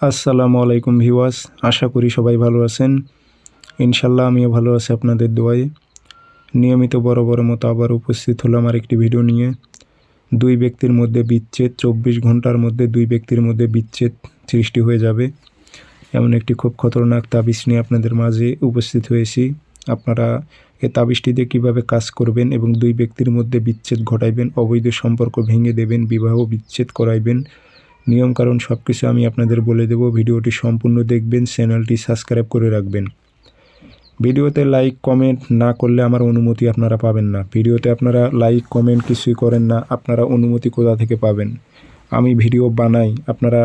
আসসালামু আলাইকুম ভিওয়াস আশা করি সবাই ভালো আছেন। ইনশাল্লাহ আমিও ভালো আছি আপনাদের দোয়ায়। নিয়মিত বড় বড় মতো আবার উপস্থিত হলাম আর একটি ভিডিও নিয়ে। দুই ব্যক্তির মধ্যে বিচ্ছেদ, চব্বিশ ঘণ্টার মধ্যে দুই ব্যক্তির মধ্যে বিচ্ছেদ সৃষ্টি হয়ে যাবে। এমন একটি খুব খতরনাক তাবিজ নিয়ে আপনাদের মাঝে উপস্থিত হয়েছি। আপনারা এ তাবিজটি দিয়ে কীভাবে কাজ করবেন এবং দুই ব্যক্তির মধ্যে বিচ্ছেদ ঘটাইবেন, অবৈধ সম্পর্ক ভেঙে দেবেন, বিবাহ বিচ্ছেদ করাইবেন নিয়মকানুন সব কিছু আমি আপনাদের বলে দেব। ভিডিওটি সম্পূর্ণ দেখবেন, চ্যানেলটি সাবস্ক্রাইব করে রাখবেন। ভিডিওতে লাইক, কমেন্ট না করলে আমার অনুমতি আপনারা পাবেন না। ভিডিওতে আপনারা লাইক, কমেন্ট কিছুই করেন না, আপনারা অনুমতি কোথা থেকে পাবেন? আমি ভিডিও বানাই, আপনারা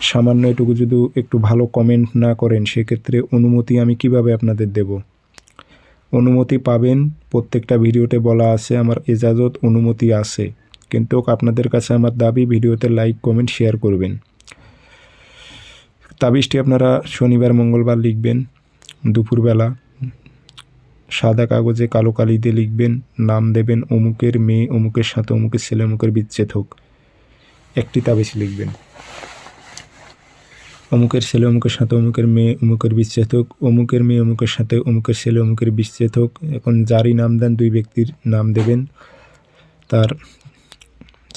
সামান্য এটুকু যদি একটু ভালো কমেন্ট না করেন, সেক্ষেত্রে অনুমতি আমি কীভাবে আপনাদের দেব? অনুমতি পাবেন, প্রত্যেকটা ভিডিওতে বলা আছে, আমার এজাজত অনুমতি আছে। কিন্তু আপনাদের কাছে আমার দাবি, ভিডিওতে লাইক কমেন্ট শেয়ার করবেন। তাবিজটি আপনারা শনিবার, মঙ্গলবার লিখবেন, দুপুরবেলা সাদা কাগজে কালো কালি দিয়ে লিখবেন, নাম দেবেন অমুকের মেয়ে, অমুকের সাথে অমুকের ছেলে, অমুকের বিচ্ছেদ হোক। একটি তাবিজ লিখবেন। অমুকের ছেলে, অমুকের সাথে অমুকের মেয়ে, অমুকের বিচ্ছেদ হোক, অমুকের মেয়ে, অমুকের সাথে অমুকের ছেলে, অমুকের বিচ্ছেদ হোক। এখন যারই নাম দেন, দুই ব্যক্তির নাম দেবেন। তার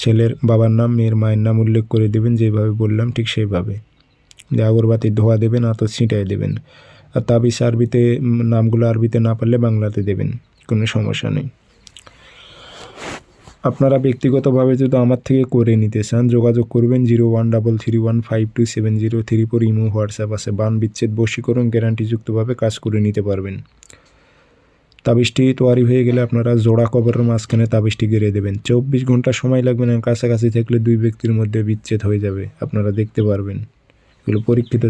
ছেলের বাবার নাম, মেয়ের মায়ের নাম উল্লেখ করে দেবেন, যেভাবে বললাম ঠিক সেইভাবে। যে আগরবাতি ধোয়া দেবেন আত ছিটাই দেবেন। আর তাবিজ আরবিতে, নামগুলো আরবিতে না পারলে বাংলাতে দেবেন, কোনো সমস্যা নেই। আপনারা ব্যক্তিগতভাবে যদি আমার থেকে করে নিতে চান, যোগাযোগ করবেন zero one double three one five two seven zero three four, imo, WhatsApp আছে। বান বিচ্ছেদ বশীকরণ গ্যারান্টিযুক্তভাবে কাজ করে নিতে পারবেন। তাবিজটি তৈরি হয়ে গেলে আপনারা জোড়া কবরের মাঝখানে তাবিজটি গেড়ে দেবেন। চব্বিশ ঘণ্টা সময় লাগবে না, কাছাকাছি থাকলে দুই ব্যক্তির মধ্যে বিচ্ছেদ হয়ে যাবে। আপনারা দেখতে পারবেন। এগুলো পরীক্ষিত